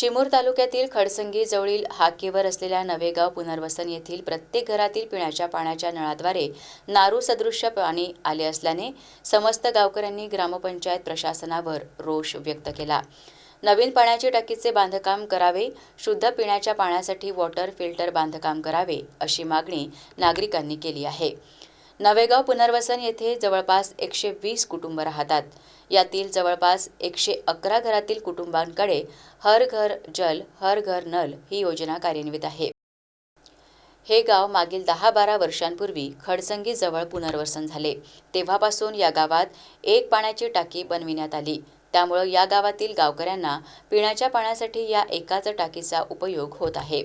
चिमूर तालुक्यातील खडसंगी जवळील हाकेवर असलेल्या नवेगाव पुनर्वसन येथील प्रत्येक घरातील पिण्याच्या पाण्याच्या नळाद्वारे नारू सदृश्य पाणी आले असल्याने समस्त गावकऱ्यांनी ग्रामपंचायत प्रशासनावर रोष व्यक्त केला. नवीन पाण्याची टाकीचे बांधकाम करावे शुद्ध पिण्याच्या पाण्यासाठी वॉटर फिल्टर बांधकाम करावे अशी मागणी नागरिकांनी केली आहे. नवेगाव पुनर्वसन येथे जवळपास एकशे वीस कुटुंब राहतात. यातील जवळपास एकशे अकरा घरातील कुटुंबांकडे हर घर जल हर घर नल ही योजना कार्यान्वित आहे. हे गाव मागील दहा बारा वर्षांपूर्वी खडसंगीजवळ पुनर्वसन झाले. तेव्हापासून या गावात एक पाण्याची टाकी बनविण्यात आली. त्यामुळं या गावातील गावकऱ्यांना पिण्याच्या पाण्यासाठी या एकाच टाकीचा उपयोग होत आहे.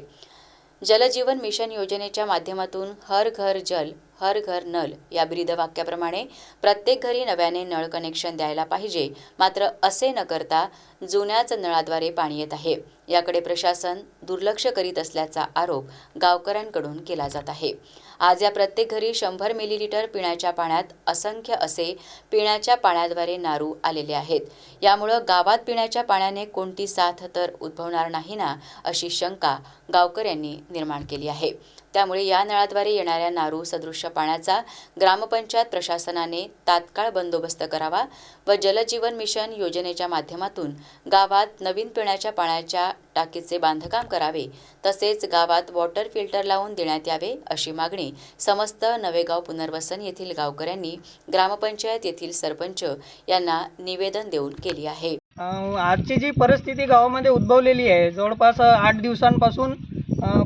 जलजीवन मिशन योजनेच्या माध्यमातून हर घर जल हर घर नल या ब्रीदवाक्याप्रमाणे प्रत्येक घरी नव्याने नळ कनेक्शन द्यायला पाहिजे. मात्र असे न करता जुन्याच नळाद्वारे पाणी येत आहे. याकडे प्रशासन दुर्लक्ष करीत असल्याचा आरोप गावकऱ्यांकडून केला जात आहे. आज या प्रत्येक घरी शंभर मिलीलिटर पिण्याच्या पाण्यात असंख्य असे पिण्याच्या पाण्याद्वारे नारू आलेले आहेत. यामुळं गावात पिण्याच्या पाण्याने कोणती साथ तर उद्भवणार नाही ना अशी शंका गावकऱ्यांनी निर्माण केली आहे. त्यामुळे या नळाद्वारे येणाऱ्या नारू सदृश्य पाण्याचा ग्रामपंचायत प्रशासनाने तात्काळ बंदोबस्त करावा व जलजीवन मिशन योजनेच्या माध्यमातून गावात नवीन पिण्याच्या पाण्याच्या टाकीचे बांधकाम करावे. तसेच गावात वॉटर फिल्टर लावून देण्यात यावे अशी मागणी समस्त नवेगाव पुनर्वसन येथील गावकऱ्यांनी ग्रामपंचायत येथील सरपंच यांना निवेदन देऊन केली आहे. आजची जी परिस्थिती गावामध्ये उद्भवलेली आहे जवळपास आठ दिवसांपासून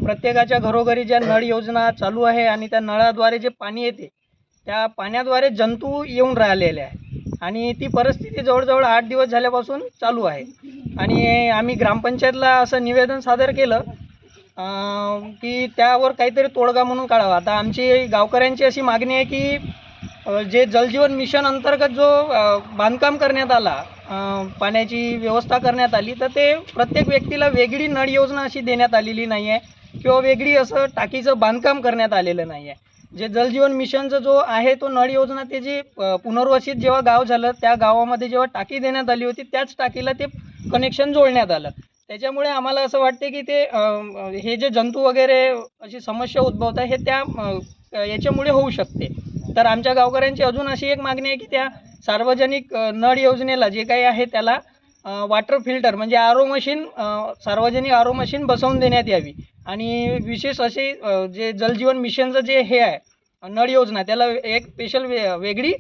प्रत्येकाच्या घरोघरी ज्या नळ योजना चालू आहे आणि त्या नळाद्वारे जे पाणी येते त्या पाण्याद्वारे जंतू येऊन राहिलेले आहे. आणि ती परिस्थिती जवळजवळ आठ दिवस झाल्यापासून चालू आहे. आणि आम्ही ग्रामपंचायतला असं निवेदन सादर केलं की त्यावर काहीतरी तोडगा म्हणून काढावा. आता आमची गावकऱ्यांची अशी मागणी आहे की जे जलजीवन मिशन अंतर्गत जो बांधकाम करण्यात आला पाण्याची व्यवस्था करण्यात आली तर ते प्रत्येक व्यक्तीला वेगळी नळ योजना अशी देण्यात आलेली नाही आहे किंवा वेगळी असं टाकीचं बांधकाम करण्यात आलेलं नाही आहे जे जलजीवन मिशनचं जो आहे तो नळ योजना ते जे पुनर्वसित जेव्हा गाव झालं त्या गावामध्ये जेव्हा टाकी देण्यात आली होती त्याच टाकीला ते कनेक्शन जोडण्यात आलं. त्याच्यामुळे आम्हाला असं वाटते की ते हे जे जंतू वगैरे अशी समस्या उद्भवत आहे हे त्या याच्यामुळे होऊ शकते. तर आमच्या गावकऱ्यांची अजून अशी एक मागणी आहे की त्या सार्वजनिक नळ योजनेला जे काही आहे त्याला वॉटर फिल्टर म्हणजे आरो मशीन सार्वजनिक आरो मशीन बसवून देण्यात यावी. आणि विशेष असे जे जलजीवन मिशनचं जे हे आहे नळ योजना त्याला एक स्पेशल वे वेगळी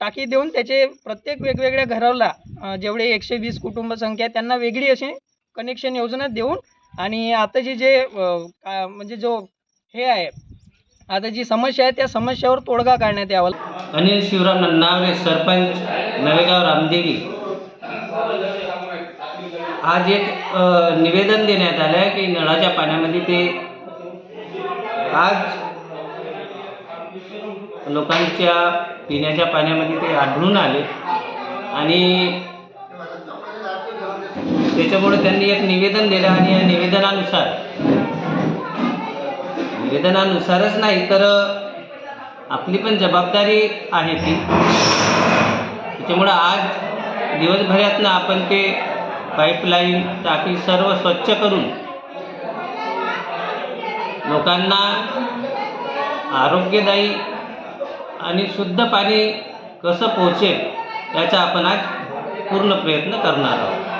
टाकी देऊन त्याचे प्रत्येक वेगवेगळ्या घराला जेवढे एकशे वीस कुटुंब संख्या आहे त्यांना वेगळी अशी कनेक्शन योजना देऊन आणि आताची जे का- म्हणजे जो हे आहे आता जी समस्या आहे त्या समस्यावर तोडगा काढण्यात यावा. अनिल शिवराम नावरे सरपंच नवेगाव रामदेवी. आज एक निवेदन देण्यात आलं आहे की नळाच्या पाण्यामध्ये ते आज लोकांच्या पिण्याच्या पाण्यामध्ये ते आढळून आले. आणि त्याच्यामुळे त्यांनी एक निवेदन दिलं आणि या निवेदनानुसार निवेदनानुसारच नाही तर आपली पण जबाबदारी आहे ती. त्याच्यामुळं आज दिवसभरातनं आपण ते पाईपलाईन टाकी सर्व स्वच्छ करून लोकांना आरोग्यदायी आणि शुद्ध पाणी कसं पोहोचेल याचा आपण आज पूर्ण प्रयत्न करणार आहोत.